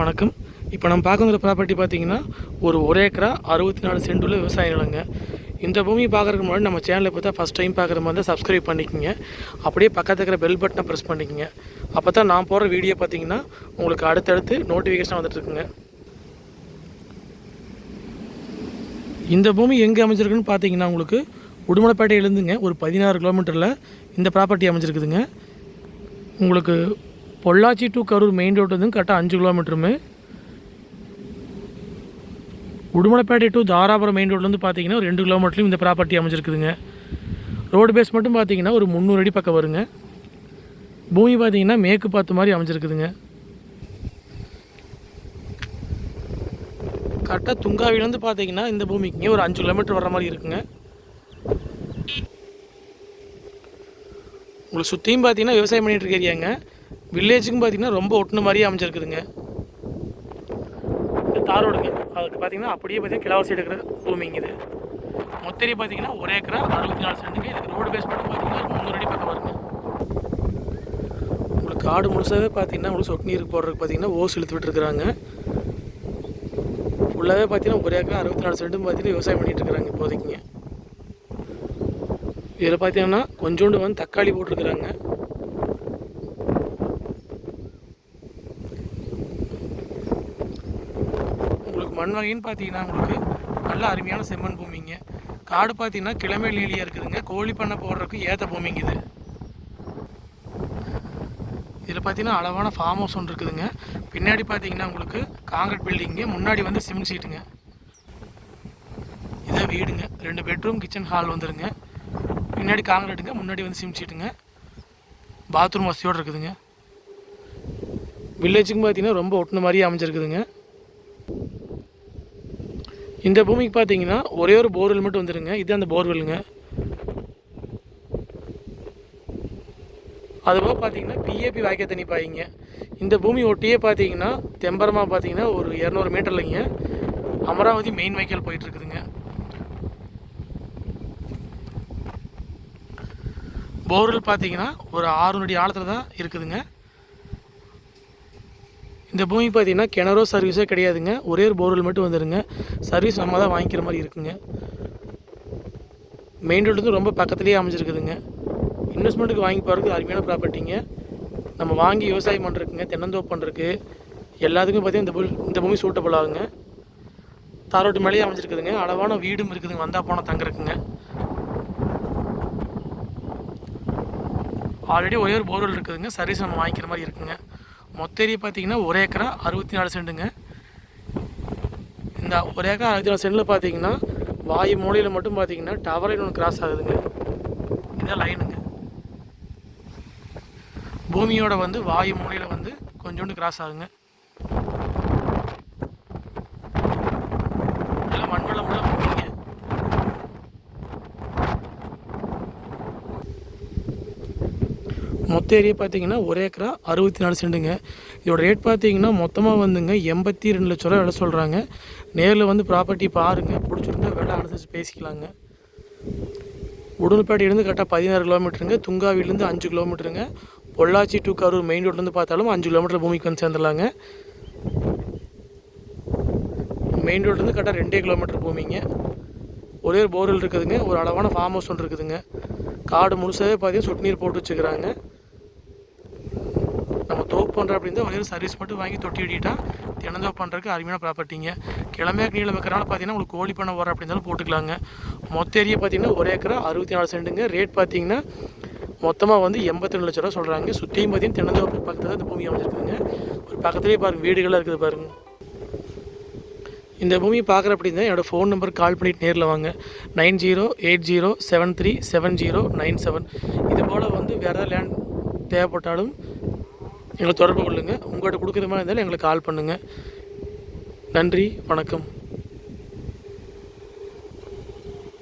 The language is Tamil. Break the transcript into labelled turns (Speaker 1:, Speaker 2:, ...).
Speaker 1: வணக்கம். இப்போ நம்ம பார்க்குற ப்ராப்பர்ட்டி பார்த்தீங்கன்னா ஒரு ஒரு ஏக்கரா அறுபத்தி நாலு சென்ட் உள்ள விவசாய நிலங்க இந்த பூமி பார்க்குறதுக்கு முன்னாடி நம்ம சேனலை பார்த்தா ஃபஸ்ட் டைம் பார்க்குற மாதிரி தான் சப்ஸ்கிரைப் பண்ணிக்கோங்க. அப்படியே பக்கத்தில் இருக்கிற பெல் பட்டனை ப்ரெஸ் பண்ணிக்கோங்க. அப்போ தான் நான் போடுற வீடியோ பார்த்தீங்கன்னா உங்களுக்கு அடுத்தடுத்து நோட்டிஃபிகேஷன் வந்துட்டுருக்குங்க இந்த பூமி எங்கே அமைஞ்சிருக்குன்னு பார்த்தீங்கன்னா உங்களுக்கு உடுமலைப்பேட்டையிலேருந்துங்க ஒரு பதினாறு கிலோமீட்டரில் இந்த ப்ராப்பர்ட்டி அமைஞ்சிருக்குதுங்க. உங்களுக்கு Pollachi to Karur main road வந்து கரெக்டாக அஞ்சு கிலோமீட்டருமே உடுமலைப்பேட்டை டு தாராபுரம் மெயின் ரோட்லேருந்து பார்த்தீங்கன்னா ஒரு ரெண்டு கிலோமீட்டர்லையும் இந்த ப்ராப்பர்ட்டி அமைஞ்சிருக்குதுங்க. ரோடு பேஸ் மட்டும் பார்த்தீங்கன்னா ஒரு முந்நூறு அடி பக்கம் வருங்க. பூமி பார்த்தீங்கன்னா மேற்கு பார்த்த மாதிரி அமைஞ்சிருக்குதுங்க. கரெக்டாக துங்காவிலேருந்து பார்த்தீங்கன்னா இந்த பூமிக்குங்க ஒரு அஞ்சு கிலோமீட்டர் வர்ற மாதிரி இருக்குங்க. உங்களை சுற்றியும் பார்த்தீங்கன்னா விவசாயம் பண்ணிகிட்டு இருக்க ஏரியாங்க. வில்லேஜுக்கும் பார்த்தீங்கன்னா ரொம்ப ஒட்டின மாதிரியே அமைஞ்சிருக்குதுங்க. இது தார் ரோடுங்க. அதுக்கு பார்த்தீங்கன்னா அப்படியே பார்த்தீங்கன்னா சைடு எடுக்கிற பூமிங்க இது. மொத்தரி பார்த்தீங்கன்னா ஒரு ஏக்கரா அறுபத்தி நாலு சென்ட்டுங்க. இதுக்கு ரோடு பேஸ் மட்டும் பார்த்திங்கன்னா ஒரு முந்நூறு அடி பக்கம் வருங்க. உங்களுக்கு காடு முழுசாகவே பார்த்தீங்கன்னா உங்களுக்கு சொட்டு நீருக்கு போடுறதுக்கு பார்த்தீங்கன்னா ஓஸ் இழுத்து விட்டுருக்குறாங்க. ஃபுல்லாகவே பார்த்தீங்கன்னா ஒரு ஏக்கரா அறுபத்தி நாலு சென்ட்டும் பார்த்தீங்கன்னா விவசாயம் பண்ணிகிட்டு இருக்கிறாங்க இப்போதைக்குங்க. இதில் பார்த்தீங்கன்னா கொஞ்சோண்டு வந்து தக்காளி போட்டிருக்கிறாங்க உங்களுக்கு மண் வகைன்னு பார்த்தீங்கன்னா உங்களுக்கு நல்ல அருமையான செம்மண் பூமிங்க. காடு பார்த்தீங்கன்னா கிழமை லீலியாக இருக்குதுங்க. கோழி பண்ணை போடுறதுக்கு ஏற்ற பூமிங்க இது. இதில் பார்த்தீங்கன்னா அளவான ஃபார்ம் ஹவுஸ் ஒன்று இருக்குதுங்க. பின்னாடி பார்த்தீங்கன்னா உங்களுக்கு காங்கிரட் பில்டிங்கு முன்னாடி வந்து சிமெண்ட் சீட்டுங்க இதான் வீடுங்க. ரெண்டு பெட்ரூம் கிச்சன் ஹால் வந்துருங்க. பின்னாடி காங்கிரட்டுங்க முன்னாடி வந்து சிமெண்ட் சீட்டுங்க பாத்ரூம் வசதியோடு இருக்குதுங்க. வில்லேஜுக்கும் பார்த்தீங்கன்னா ரொம்ப ஒட்டின மாதிரியே அமைஞ்சிருக்குதுங்க. இந்த பூமிக்கு பார்த்தீங்கன்னா ஒரே ஒரு போர்வெல் மட்டும் வந்துடுங்க இது அந்த போர்வெல்லுங்க அதுபோக பார்த்தீங்கன்னா பிஏபி வாய்க்க தண்ணி பாய்ங்க. இந்த பூமி ஒட்டியே பார்த்தீங்கன்னா தெம்பரமாக பார்த்தீங்கன்னா ஒரு இரநூறு மீட்டர்லைங்க. அமராவதி மெயின் வைக்கல் போயிட்டுருக்குதுங்க. போர்வெல் பார்த்தீங்கன்னா ஒரு ஆறு அடி ஆழத்தில் தான் இருக்குதுங்க. இந்த பூமி பார்த்தீங்கன்னா கிணறோ சர்வீஸோ கிடையாதுங்க. ஒரே ஒரு போர்வெல் மட்டும் வந்துடுங்க சர்வீஸ் நம்ம தான் வாங்கிக்கிற மாதிரி இருக்குங்க. மெயின் ரோடு ரொம்ப பக்கத்துலேயே அமைஞ்சிருக்குதுங்க. இன்வெஸ்ட்மெண்ட்டுக்கு வாங்கி போகிறதுக்கு அருமையான ப்ராப்பர்ட்டிங்க நம்ம வாங்கி விவசாயம் பண்ணுறதுக்குங்க தென்னந்தோப்பு பண்ணுறதுக்கு எல்லாத்துக்கும் பார்த்தீங்கன்னா இந்த பூ இந்த பூமி சூட்டபிள் ஆகுங்க. தாரோட்டு மேலேயே அமைஞ்சிருக்குதுங்க. அளவான வீடும் இருக்குதுங்க. வந்தால் போனால் தங்குறதுக்குங்க. ஆல்ரெடி ஒரே ஒரு போர்வெல் இருக்குதுங்க. சர்வீஸ் நம்ம வாங்கிக்கிற மாதிரி இருக்குங்க. மொத்த ஏரியா பார்த்தீங்கன்னா ஒரு ஏக்கரா அறுபத்தி நாலு சென்ட்டுங்க இந்த ஒரு ஏக்கரா அறுபத்தி நாலு சென்டில் பார்த்தீங்கன்னா வாயு மூலையில் மட்டும் பார்த்தீங்கன்னா டவர் லைன் ஒன்று கிராஸ் ஆகுதுங்க. இதான் லைனுங்க பூமியோட வந்து வாயு மூலையில் வந்து கொஞ்சோண்டு கிராஸ் ஆகுங்க எல்லாம் மண்வளம் உள்ள பூமிங்க மொத்த ஏரியா பார்த்தீங்கன்னா ஒரு ஏக்கரா அறுபத்தி நாலு செண்டுங்க. இதோட ரேட் பார்த்தீங்கன்னா மொத்தமாக வந்துங்க எண்பத்தி ரெண்டு லட்ச ரூபா விலை சொல்கிறாங்க நேரில் வந்து ப்ராப்பர்ட்டி பாருங்கள் பிடிச்சிருந்தா விலை அனுசரித்து பேசிக்கலாங்க. உடுமல்பேட்டையிலேருந்து கரெக்டாக பதினாறு கிலோமீட்டருங்க. துங்காவிலேருந்து அஞ்சு கிலோமீட்டருங்க. பொள்ளாச்சி டு கரூர் மெயின் ரோட்லேருந்து பார்த்தாலும் அஞ்சு கிலோமீட்டர் பூமிக்கு வந்து சேர்ந்துடலாங்க. மெயின் ரோட்லேருந்து கரெக்டாக ரெண்டே கிலோமீட்டர் பூமிங்க. ஒரே ஒரு போர்வெல் இருக்குதுங்க. ஒரு அளவான ஃபார்ம் ஹவுஸ் ஒன்று இருக்குதுங்க. காடு முழுசாகவே பார்த்தீங்கன்னா சொட்டு நீர் போட்டு வச்சுக்கிறாங்க. நம்ம தோப்பு பண்ணுற அப்படின்னா ஒரே சர்வீஸ் மட்டும் வாங்கி தொட்டி அடிட்டா தினந்தோப்பு பண்ணுறதுக்கு அருமையான ப்ராப்பர்ட்டிங்க கிழமையாக நீளம் வைக்கிறனால பார்த்தீங்கன்னா உங்களுக்கு கோழி பண்ண வர அப்படின்னாலும் போட்டுக்கலாங்க. மொத்த ஏரியா பார்த்தீங்கன்னா ஒரு ஏக்கரா அறுபத்தி நாலு சென்ட்டுங்க. ரேட் பார்த்தீங்கன்னா மொத்தமாக வந்து எண்பத்தி ரெண்டு லட்ச ரூபா சொல்கிறாங்க சுற்றியும் பார்த்தீங்கன்னா தினந்தோப்பு பக்கத்தில் தான் இந்த பூமி அமைஞ்சிருக்குதுங்க. ஒரு பக்கத்துலேயே பாருங்கள் வீடுகளாக இருக்குது பாருங்கள் இந்த பூமியை பார்க்குற அப்படின்னா என்னோடய ஃபோன் நம்பர் கால் பண்ணிட்டு நேரில் வாங்க. Nine zero eight zero seven three seven zero nine seven இது போல் வந்து வேறு ஏதாவது லேண்ட் தேவைப்பட்டாலும் எங்களை தொடர்பு கொள்ளுங்கள் உங்கள்கிட்ட கொடுக்குற மாதிரி இருந்தாலும் எங்களுக்கு கால் பண்ணுங்கள் நன்றி வணக்கம்.